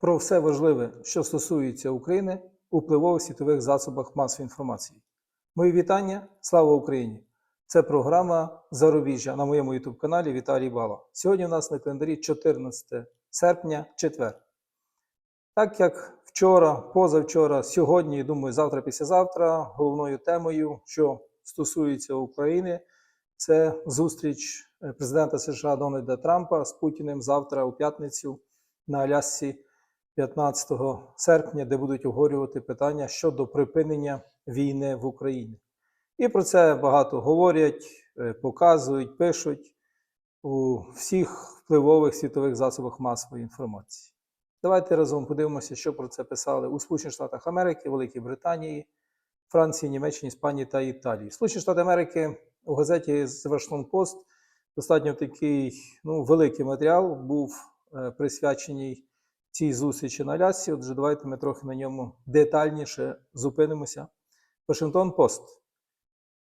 про все важливе, що стосується України у впливових світових засобах масової інформації. Мої вітання, слава Україні! Це програма Зарубіжжя на моєму youtube каналі Віталій Бала. Сьогодні у нас на календарі 14 серпня, четвер. Так як вчора, позавчора, сьогодні, і думаю, завтра, післязавтра, головною темою, що стосується України, це зустріч е, президента США Дональда Трампа з Путіним завтра у п'ятницю на Алясці 15 серпня, де будуть обговорювати питання щодо припинення війни в Україні. І про це багато говорять, е, показують, пишуть у всіх впливових світових засобах масової інформації. Давайте разом подивимося, що про це писали у Сполучених Штатах Америки, Великій Британії, Франції, Німеччині, Іспанії та Італії. Сполучені Штати Америки у газеті Washington Post достатньо такий ну, великий матеріал був е, присвячений цій зустрічі на Алясці. Отже, давайте ми трохи на ньому детальніше зупинимося. Вашингтон Пост.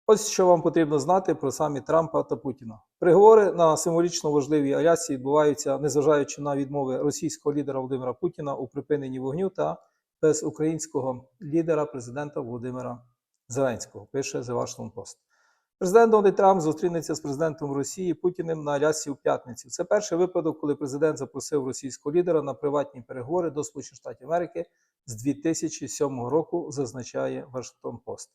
Ось що вам потрібно знати про самі Трампа та Путіна. Переговори на символічно важливій Алясці відбуваються, незважаючи на відмови російського лідера Володимира Путіна у припиненні вогню та без українського лідера президента Володимира Зеленського, пише The Washington Post. Президент Дональд Трамп зустрінеться з президентом Росії Путіним на Алясці у п'ятницю. Це перший випадок, коли президент запросив російського лідера на приватні переговори до Сполучених Штатів Америки з 2007 року, зазначає Вашингтон Пост.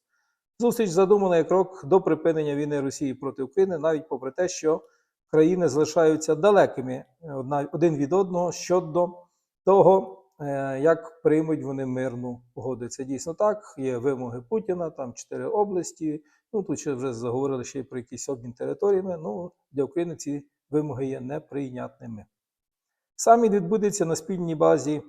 Зустріч задумана як крок до припинення війни Росії проти України, навіть попри те, що країни залишаються далекими один від одного щодо того, як приймуть вони мирну угоду. Це дійсно так. Є вимоги Путіна, там чотири області. Ну тут ще вже заговорили ще й про якісь обмін територіями. Ну для України ці вимоги є неприйнятними. Саміт відбудеться на спільній базі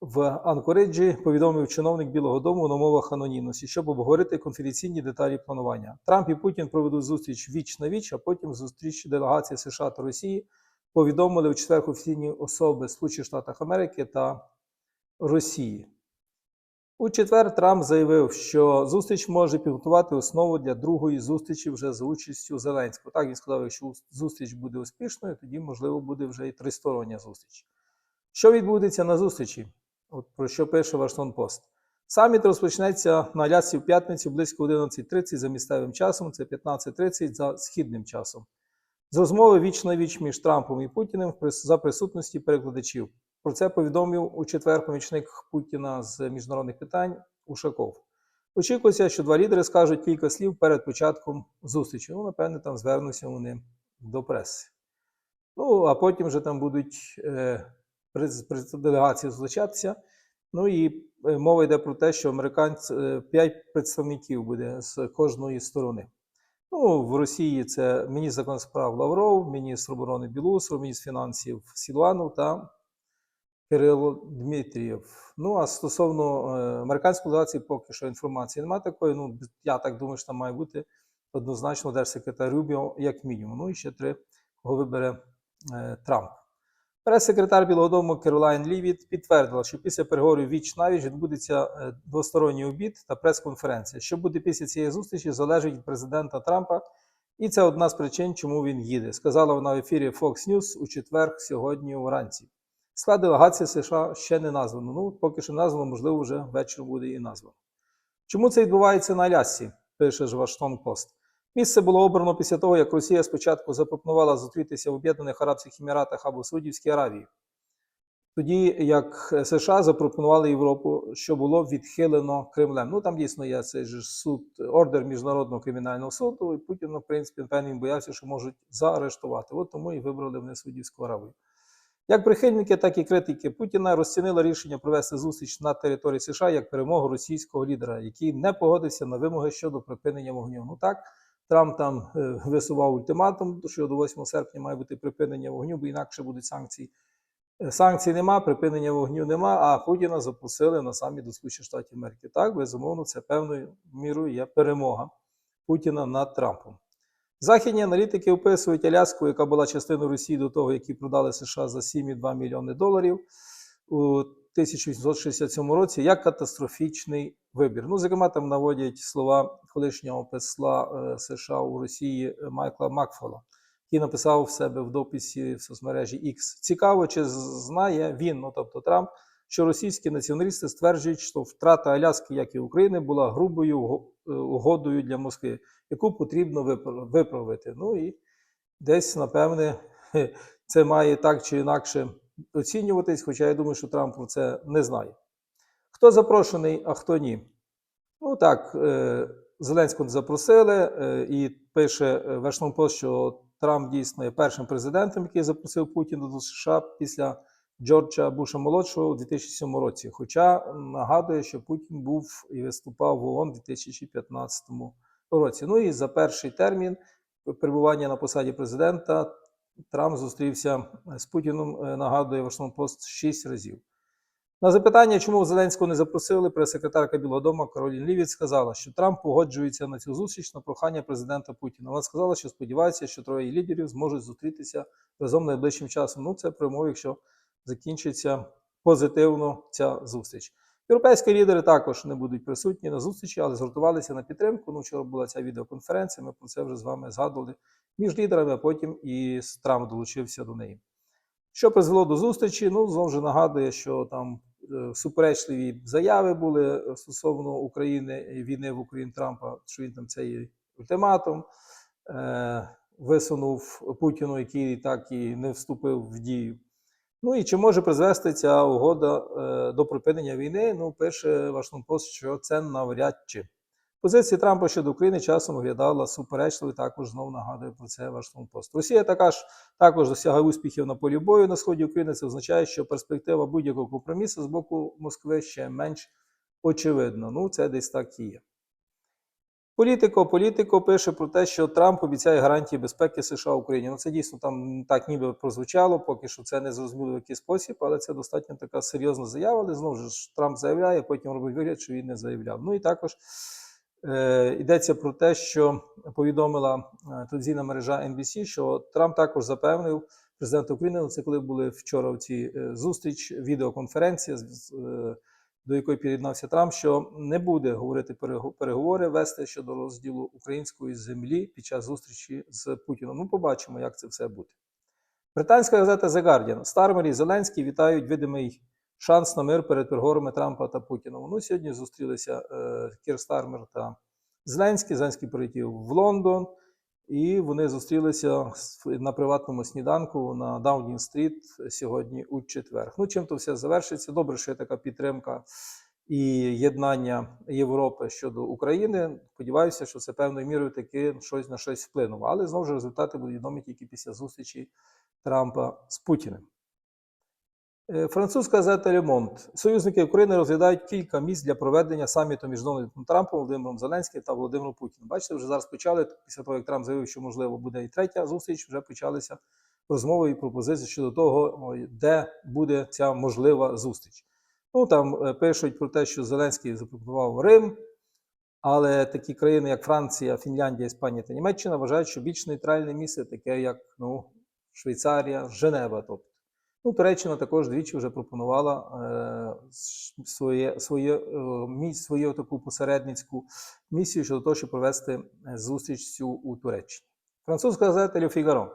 в Анкориджі, повідомив чиновник Білого Дому на умовах анонімності, щоб обговорити конфіденційні деталі планування. Трамп і Путін проведуть зустріч віч на віч, а потім зустріч делегації США та Росії повідомили у четвер офіційні особи Сполучених Штатів Америки та Росії. У четвер Трамп заявив, що зустріч може підготувати основу для другої зустрічі вже за участю Зеленського. Так він сказав, якщо зустріч буде успішною, тоді можливо буде вже і тристороння зустріч. Що відбудеться на зустрічі? От про що пише Вашингтон Пост. Саміт розпочнеться на Алясці в п'ятницю близько 11.30 за місцевим часом, це 15.30 за східним часом. З розмови віч на віч між Трампом і Путіним за присутності перекладачів. Про це повідомив у четвер помічник Путіна з міжнародних питань Ушаков. Очікується, що два лідери скажуть кілька слів перед початком зустрічі. Ну, напевне, там звернуться вони до преси. Ну, а потім вже там будуть е, делегації зустрічатися. Ну і е, мова йде про те, що американці е, п'ять представників буде з кожної сторони. Ну, в Росії це міністр закордонних справ Лавров, міністр оборони Білусов, міністр фінансів Сілуанов та Кирило Дмитрієв. Ну а стосовно е, американської делегації, поки що інформації немає такої. Ну, я так думаю, що там має бути однозначно держсекретар Рубіо, як мінімум. Ну і ще три, кого вибере е, Трамп. Прес-секретар Білого Дому Керолайн Лівіт підтвердила, що після переговорів віч навіч відбудеться е, двосторонній обід та прес-конференція. Що буде після цієї зустрічі, залежить від президента Трампа, і це одна з причин, чому він їде. Сказала вона в ефірі Fox News у четвер сьогодні вранці. Склад делегації США ще не названо. Ну, поки що названо, можливо, вже ввечері буде і названо. Чому це відбувається на Алясці? Пише ж Вашингтон Пост. Місце було обрано після того, як Росія спочатку запропонувала зустрітися в Об'єднаних Арабських Еміратах або Саудівській Аравії. Тоді як США запропонували Європу, що було відхилено Кремлем. Ну там дійсно є цей же суд, ордер міжнародного кримінального суду, і Путін, ну, в принципі, він боявся, що можуть заарештувати. От тому і вибрали вони Саудівську Аравію. Як прихильники, так і критики Путіна розцінили рішення провести зустріч на території США як перемогу російського лідера, який не погодився на вимоги щодо припинення вогню. Ну так, Трамп там е, висував ультиматум, що до 8 серпня має бути припинення вогню, бо інакше будуть санкції. Е, Санкцій нема, припинення вогню нема, а Путіна запросили на саміт до Сполучених Штатів Америки. Так, безумовно, це певною мірою є перемога Путіна над Трампом. Західні аналітики описують Аляску, яка була частиною Росії до того, які продали США за 7,2 мільйони доларів у 1867 році, як катастрофічний вибір. Ну, зокрема, там наводять слова колишнього посла е, США у Росії Майкла Макфола, який написав в себе в дописі в соцмережі X. Цікаво, чи знає він, ну тобто Трамп, що російські націоналісти стверджують, що втрата Аляски, як і України, була грубою е, угодою для Москви, яку потрібно виправити. Ну і десь, напевне, це має так чи інакше оцінюватись, хоча я думаю, що Трамп про це не знає. Хто запрошений, а хто ні? Ну так, е, Зеленського запросили, е, і пише Вашингтон Пост, що Трамп дійсно є першим президентом, який запросив Путіна до США після Джорджа Буша молодшого у 2007 році. Хоча нагадує, що Путін був і виступав в ООН у 2015 році. Ну і за перший термін перебування на посаді президента Трамп зустрівся з Путіном, е, нагадує Вашингтон Пост, шість разів. На запитання, чому Зеленського не запросили, прес-секретарка Білого Дому Каролін Лівіт сказала, що Трамп погоджується на цю зустріч на прохання президента Путіна. Вона сказала, що сподівається, що троє лідерів зможуть зустрітися разом найближчим часом. Ну, це при умові, якщо закінчиться позитивно ця зустріч. Європейські лідери також не будуть присутні на зустрічі, але згуртувалися на підтримку. Ну, вчора була ця відеоконференція. Ми про це вже з вами згадували між лідерами, а потім і Трамп долучився до неї. Що призвело до зустрічі? Ну, знову ж нагадує, що там е, суперечливі заяви були е, стосовно України і війни в Україні Трампа, що він там цей ультиматум е, висунув Путіну, який так і не вступив в дію. Ну і чи може призвести ця угода е, до припинення війни? Ну, пише Вашингтон що це навряд чи. Позиція Трампа щодо України часом виглядала суперечливо, також знову нагадує про це Вашингтон Пост. Росія така ж також досягає успіхів на полі бою на сході України. Це означає, що перспектива будь-якого компромісу з боку Москви ще менш очевидна. Ну, це десь так і є. Політико, політико пише про те, що Трамп обіцяє гарантії безпеки США Україні. Ну це дійсно там так ніби прозвучало, поки що це не зрозуміло в який спосіб, але це достатньо така серйозна заява. Але знову ж Трамп заявляє, потім робить вигляд, що він не заявляв. Ну і також е, йдеться про те, що повідомила е, телевізійна мережа NBC, що Трамп також запевнив президента України. ну, Це коли були вчора в цій е, зустріч, відеоконференція, з, е, до якої приєднався Трамп, що не буде говорити переговори вести щодо розділу української землі під час зустрічі з Путіном. Ну, побачимо, як це все буде. Британська газета The Guardian. Стармер і Зеленський вітають видимий шанс на мир перед переговорами Трампа та Путіна. Ну, сьогодні зустрілися е, Кір Стармер та Зеленський. Зеленський полетів в Лондон, і вони зустрілися на приватному сніданку на Даунінг-стріт сьогодні у четвер. Ну, чим то все завершиться? Добре, що є така підтримка і єднання Європи щодо України. Сподіваюся, що це певною мірою таки щось на щось вплинуло. Але знову ж результати будуть відомі тільки після зустрічі Трампа з Путіним. Е, Французька газета Ремонт. Союзники України розглядають кілька місць для проведення саміту між Дональдом Трампом, Володимиром Зеленським та Володимиром Путіним. Бачите, вже зараз почали, після того, як Трамп заявив, що можливо буде і третя зустріч, вже почалися розмови і пропозиції щодо того, де буде ця можлива зустріч. Ну там е, пишуть про те, що Зеленський запропонував Рим, але такі країни, як Франція, Фінляндія, Іспанія та Німеччина, вважають, що більш нейтральне місце, таке як ну, Швейцарія, Женева. Тобто. Ну, Туреччина також двічі вже пропонувала е, своє, своє, е, свою таку посередницьку місію щодо того, щоб провести е, зустріч цю у Туреччині. Французька газета Le Figaro.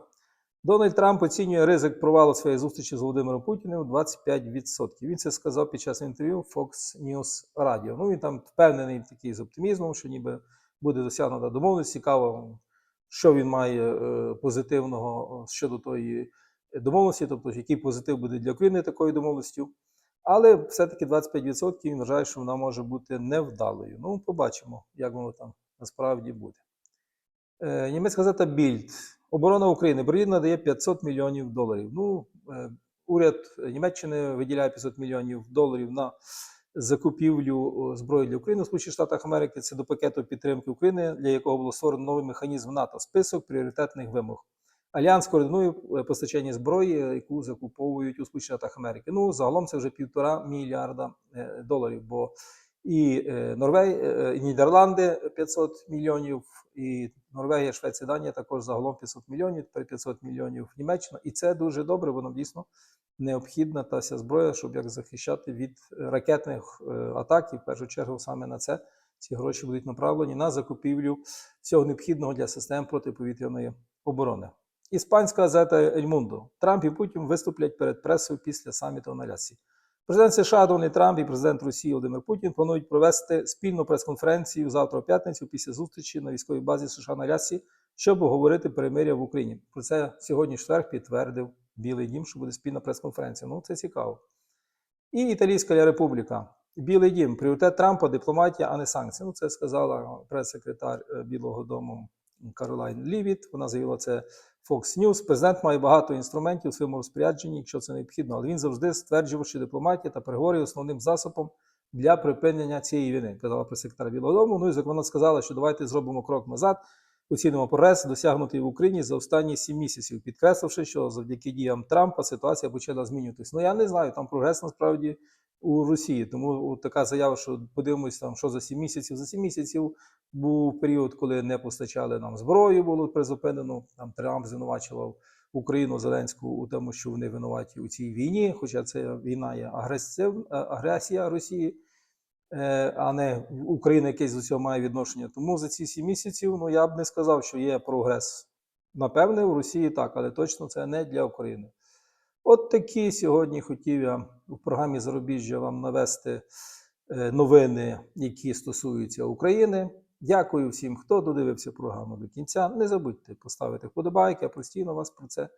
Дональд Трамп оцінює ризик провалу своєї зустрічі з Володимиром Путіним у 25%. Він це сказав під час інтерв'ю Fox News Radio. Ну він там впевнений такий з оптимізмом, що ніби буде досягнута домовленість. Цікаво, що він має е, позитивного щодо тої домовленості, тобто який позитив буде для України такою домовленістю. Але все-таки 25% він вважає, що вона може бути невдалою. Ну, побачимо, як воно там насправді буде. Е, Німецька газета Більд. Оборона України. Берлін надає 500 мільйонів доларів. Ну, е, уряд Німеччини виділяє 500 мільйонів доларів на закупівлю зброї для України Сполучених Штатах Америки. Це до пакету підтримки України, для якого було створено новий механізм НАТО. Список пріоритетних вимог. Альянс координує е, постачання зброї, е, яку закуповують у Сполучених Штатах Америки. Ну, загалом це вже півтора мільярда е, доларів. Бо і Норвегія, і Нідерланди 500 мільйонів, і Норвегія, Швеція, Данія також загалом 500 мільйонів, тепер 500 мільйонів Німеччина. І це дуже добре, нам дійсно необхідна та вся зброя, щоб як захищати від ракетних атак. І в першу чергу саме на це ці гроші будуть направлені на закупівлю всього необхідного для систем протиповітряної оборони. Іспанська газета Ель Мундо. Трамп і Путін виступлять перед пресою після саміту на Лясі. Президент США Дональд Трамп і президент Росії Володимир Путін планують провести спільну прес-конференцію завтра в п'ятницю після зустрічі на військовій базі США на Лясі, щоб обговорити перемир'я в Україні. Про це сьогодні четвер підтвердив Білий Дім, що буде спільна прес-конференція. Ну, це цікаво. І Італійська Республіка. Білий дім, пріоритет Трампа, дипломатія, а не санкції. Ну, це сказала прес-секретар е, Білого Дому Каролайн Лівіт. Вона заявила це Fox News. Президент має багато інструментів у своєму розпорядженні, якщо це необхідно, але він завжди стверджував, що дипломатія та переговори є основним засобом для припинення цієї війни, казала прес-секретар Білого Дому. Ну і як вона сказала, що давайте зробимо крок назад, оцінимо прогрес, досягнутий в Україні за останні сім місяців, підкресливши, що завдяки діям Трампа ситуація почала змінюватись. Ну я не знаю, там прогрес насправді у Росії. Тому така заява, що подивимось там, що за сім місяців. За сім місяців був період, коли не постачали нам зброю, було призупинено. Там Трамп звинувачував Україну Зеленську у тому, що вони винуваті у цій війні, хоча це війна є агресив, е, агресія Росії. е, А не Україна якесь до цього має відношення. Тому за ці сім місяців ну я б не сказав, що є прогрес. Напевне, в Росії так, але точно це не для України. От такі сьогодні хотів я в програмі Зарубіжжя вам навести е, новини, які стосуються України. Дякую всім, хто додивився програму до кінця. Не забудьте поставити вподобайки, я постійно вас про це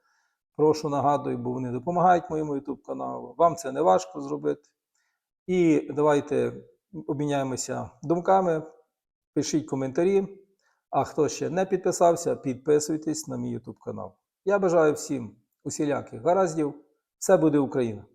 прошу нагадую, бо вони допомагають моєму YouTube каналу. Вам це не важко зробити. І давайте обміняємося думками, пишіть коментарі. А хто ще не підписався, підписуйтесь на мій YouTube канал. Я бажаю всім усіляких гараздів. Все буде Україна!